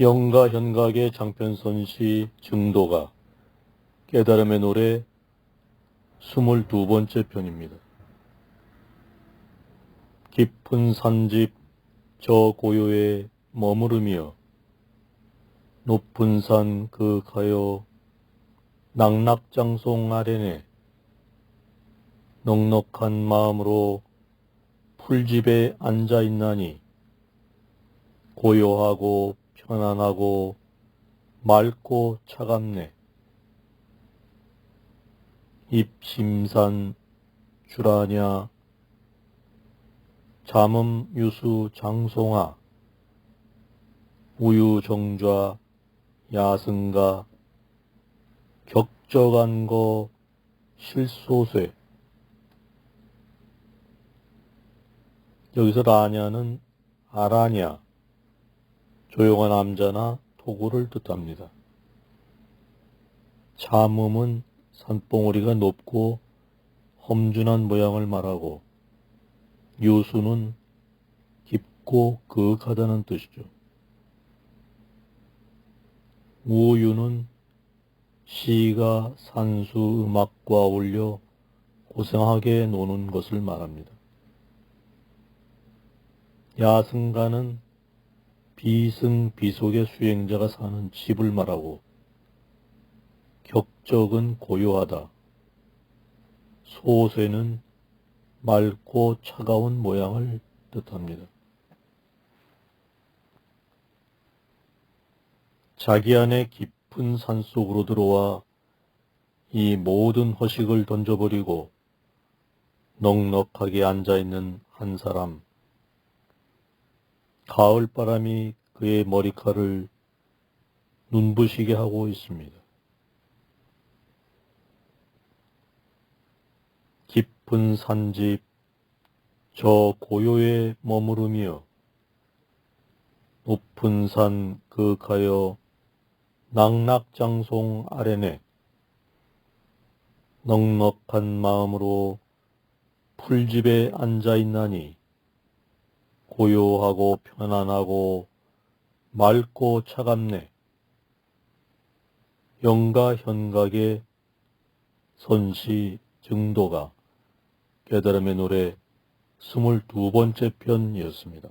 영가 현각의 장편선시 증도가 깨달음의 노래 22번째 편입니다. 깊은 산집 저 고요에 머무르며 높은 산 그 가요 낙낙장송 아래네 넉넉한 마음으로 풀집에 앉아 있나니 고요하고 편안하고 맑고 차갑네. 입심산 주라냐. 잠음 유수 장송아. 우유정좌 야승가. 격적한 거 실소쇠. 여기서 라냐는 아라냐 조용한 남자나 토구를 뜻합니다. 참음은 산봉우리가 높고 험준한 모양을 말하고 유수는 깊고 그윽하다는 뜻이죠. 우유는 시가 산수 음악과 어울려 고생하게 노는 것을 말합니다. 야승가는 비승 비속의 수행자가 사는 집을 말하고 격적은 고요하다. 소쇠는 맑고 차가운 모양을 뜻합니다. 자기 안에 깊은 산속으로 들어와 이 모든 허식을 던져버리고 넉넉하게 앉아있는 한 사람. 가을 바람이 그의 머리칼을 눈부시게 하고 있습니다. 깊은 산집, 저 고요에 머무르며 높은 산 그 가여 낙낙장송 아래네 넉넉한 마음으로 풀집에 앉아 있나니 고요하고 편안하고 맑고 차갑네. 영가 현각의 선시 증도가 깨달음의 노래 스물두 번째 편이었습니다.